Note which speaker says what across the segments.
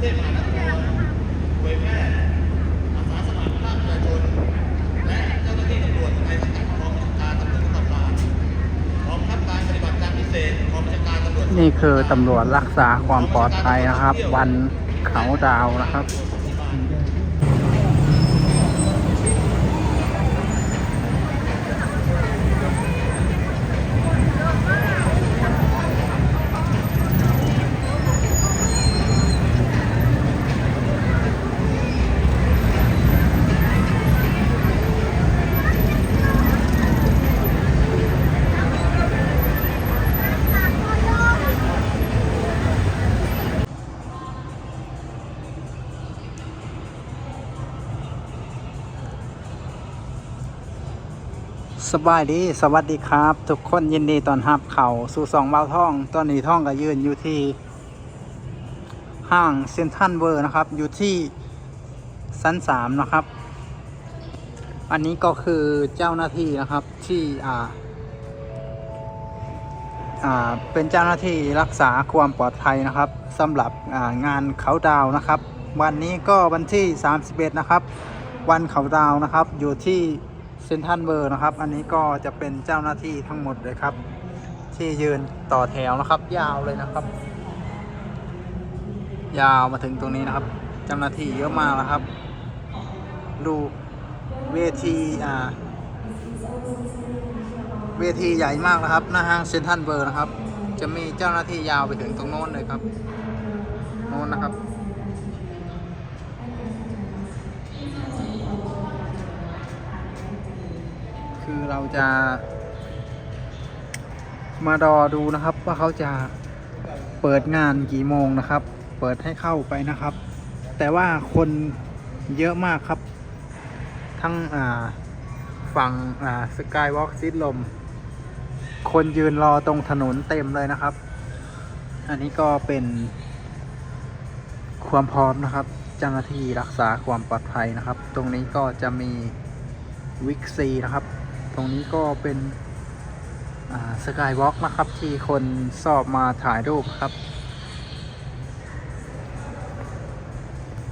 Speaker 1: เทพมหานครเผยแพร่อาสาสมัครภาคประชาชน และเจ้าหน้าที่ตำรวจในสังกัดกองบัญชาการตำรวจนครบาลกองบังคับการปฏิบัติการพิเศษกองบัญชาการตำรวจ
Speaker 2: นี่คือตำรวจรักษาความปลอดภัยนะครับ วันเขาดาวนะครับ สบายดีสวัสดีครับ ทุกคนยินดีตอนรับเข่าสู่สองเบาท่อง ตอนนี้ท่องก็ยืนอยู่ที่ ห้างเซ็นทรัลเวอร์นะครับ อยู่ที่ชั้นสามนะครับ อันนี้ก็คือเจ้าหน้าที่นะครับที่อ่า อ่าเป็นเจ้าหน้าที่รักษาความปลอดภัยนะครับสำหรับอ่างานเขาดาวนะครับ วันนี้ก็วันที่ 31 นะครับ วันเขาดาวนะครับอยู่ที่ เซนทันเบอร์นะครับ อันนี้ก็จะเป็นเจ้าหน้าที่ทั้งหมดเลยครับ ที่ยืนต่อแถวนะครับ ยาวเลยนะครับ ยาวมาถึงตรงนี้นะครับ เจ้าหน้าที่เยอะมากนะครับ ดูเวทีอ่าเวทีใหญ่มากนะครับ หน้าห้างเซ็นทรัลเบอร์นะครับ จะมีเจ้าหน้าที่ยาวไปถึงตรงโน้นเลยครับ โน้นนะครับ คือเราจะ มารอดูนะครับ ว่าเขาจะเปิดงานกี่โมงนะครับ เปิดให้เข้าไปนะครับ แต่ว่าคนเยอะมากครับ ทั้งอ่าฝั่งอ่าสกายวอล์กซิดลม คนยืนรอตรงถนนเต็มเลยนะครับ อันนี้ก็เป็น ความพร้อมนะครับเจ้าหน้าที่รักษาความปลอดภัยนะครับ ตรงนี้ก็จะมีวิกซีนะครับ รงนี้ก็เป็นสกายวอล์กนะครับ ที่คนสอบมาถ่ายรูปครับ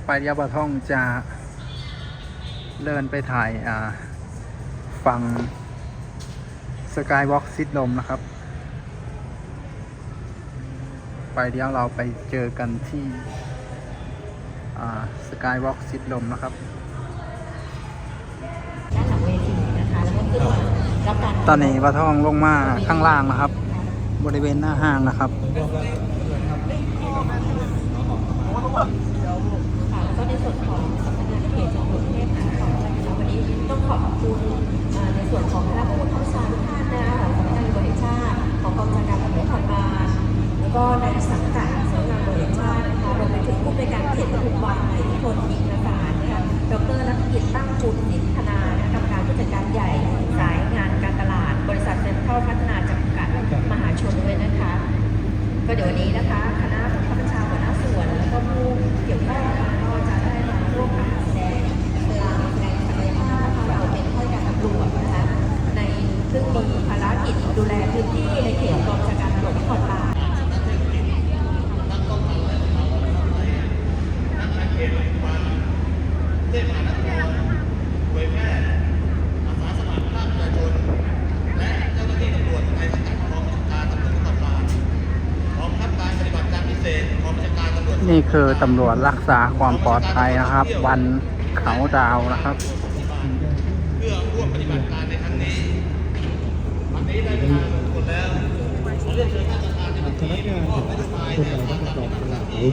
Speaker 2: ไปยาบะท่องจะเดินไปถ่ายฝั่งสกายวอล์กซิดลมนะครับ ไปเดี๋ยวเราไปเจอกันที่สกายวอล์กซิดลมนะครับ
Speaker 3: ขึ้นมารับการ
Speaker 2: ตอนนี้ปลาทองลงมาข้างล่างนะครับ บริเวณหน้าห้างนะครับ
Speaker 3: ค่ะแล้วก็ในส่วนของสำนักงานเขตจังหวัดกรุงเทพมหานครนะคะวันนี้ต้องขอบคุณอ่าในส่วนของคณะผู้บังคับบัญชาทุกท่านนะคะของสำนักงานตำรวจแห่งชาติของกองบัญชาการตำรวจนครบาลแล้วก็ในสังกัดสำนักงานตำรวจแห่งชาตินะคะรวมไปถึงผู้ในวยการเขตปทุมวันในที่พลอิงประสานนะคะดรนักกิจตั้งคุณนิธ ผู้จัดการใหญ่สายงานการตลาด บริษัทเซ็นทรัลพัฒนาจำกัดมหาชนด้วยนะคะ ก็เดี๋ยวนี้นะคะคณะผู้บังคับบัญชาหัวหน้าส่วนแล้วก็ผู้เกี่ยวข้องก็จะได้มาร่วมกันแสดงเวลาแสดงศักยภาพเราเป็นข้าราชการตำรวจนะคะในซึ่งมีภารกิจดูแลพื้นที่ในเขตกองบัญชาการตำรวจนครบาล
Speaker 1: เทพมานครเนี่คือตำรวจ
Speaker 2: รักษาความปลอดภัยนะครับ วันเขาดาวนะครับ
Speaker 1: เพื่อร่วมปฏิบัติการในครั้งนี้วันนี้ได้เวลาสมควรแล้วขอเรียนเชิญท่านประธานในพิธีมอบนโยบายแนวทางการปฏิบัติหน้าที่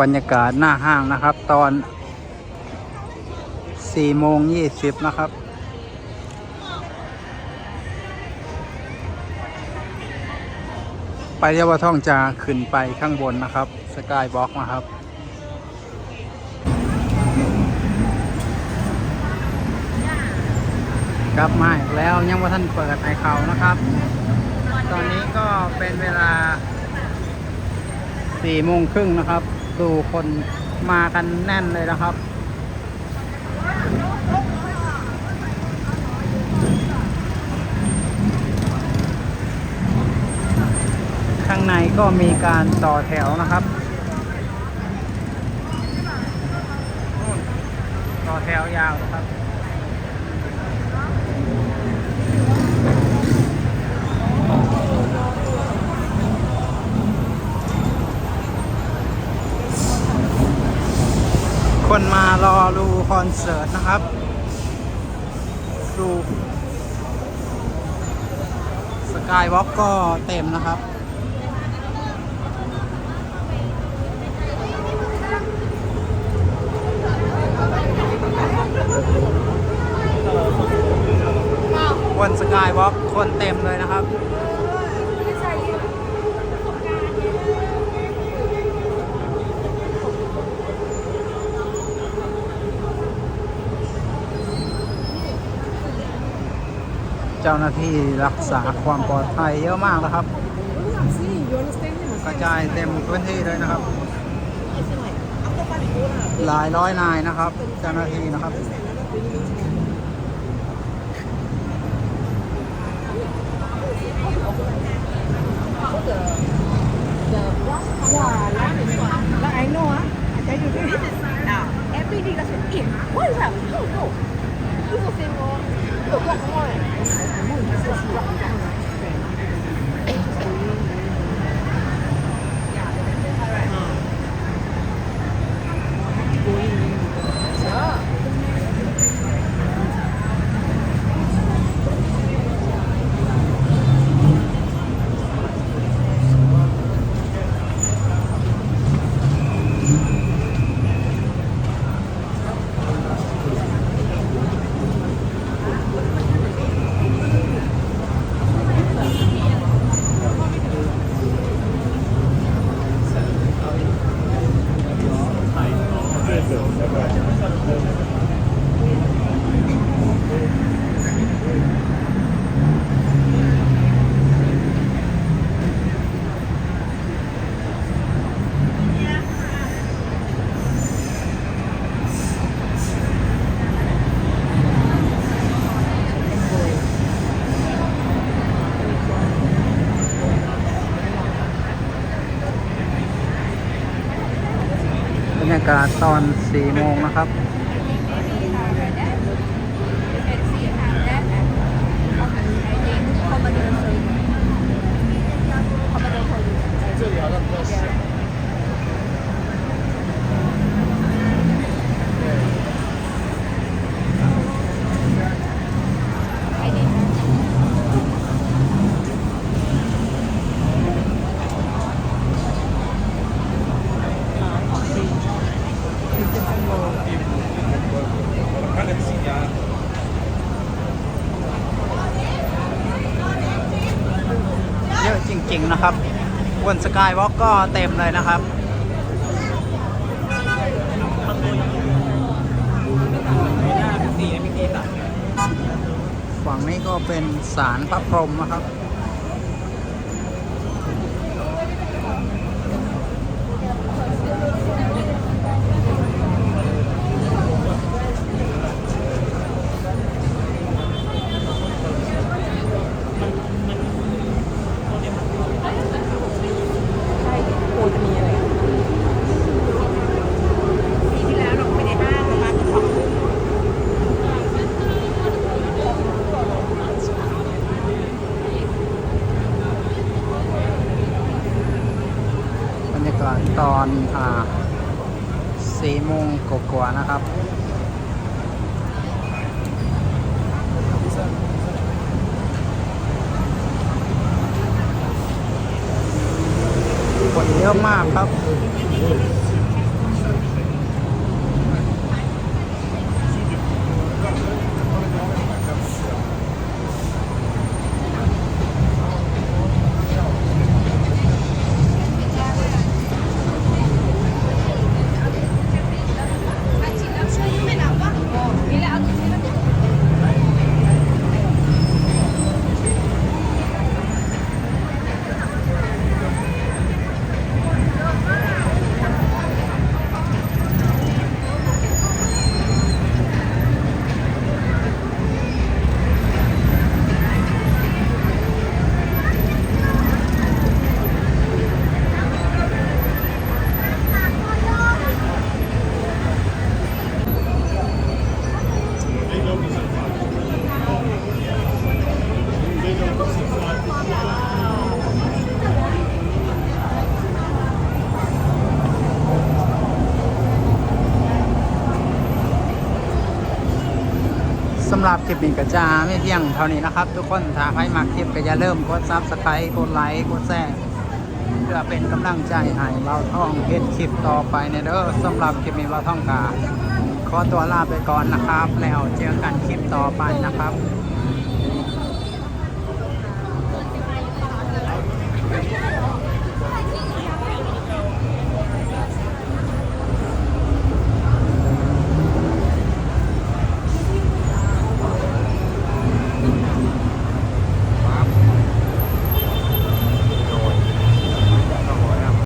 Speaker 2: บรรยากาศหน้าห้างนะครับ ตอน4โมง20นะครับ ไปเยกว่าท่องจะขึ้นไปข้างบนนะครับ สกายบล็อกนะครับ กลับมาอีกแล้วยังว่าท่านเปิดไอเขานะครับ ตอนนี้ก็เป็นเวลาสี่โมงครึ่งนะครับ ดูคนมากันแน่นเลยนะครับางในก็มีการต่อแถวนะครับ ต่อแถวยาวนะครับคนมารอดูคอนเสิร์ตนะครับดูสกายวอล์กก็เต็มนะครับนสกายวอล์ก คนเต็มเลยนะครับเจ้าหน้าที่รักษาความปลอดภัยเยอะมากนะครับ กระจายเต็มพื้นที่เลยนะครับ หลายร้อยนายนะครับ เจ้าหน้าที่นะครับ 4โมงนะครับ เยอะจริง ๆ นะครับ บน สกายวอล์กก็เต็มเลยนะครับฝั่งนี้ก็เป็นสารพระพรหมนะครับ
Speaker 4: ใช่โคจะมีอะไรปีที่แล้วเราไปในห้างประมาณสองทุ่ม
Speaker 2: บรรยากาศ ตอนอ่าสี่โมงกว่าๆนะครับคนเยอะมากครับบ สำหรับคลิปนี้ก็จะไม่เพียงเท่านี้นะครับ ทุกคนถ้าใครมาคลิปก็อย่าลืมกดซับสไครต์กดไลค์กดแชร์เพื่อเป็นกำลังใจให้เราท่องเฮ็ดคลิปต่อไปในเด้อสำหรับคลิปนี้เราท่องกาขอตัวลาไปก่อนนะครับ แล้วเจอกันคลิปต่อไปนะครับ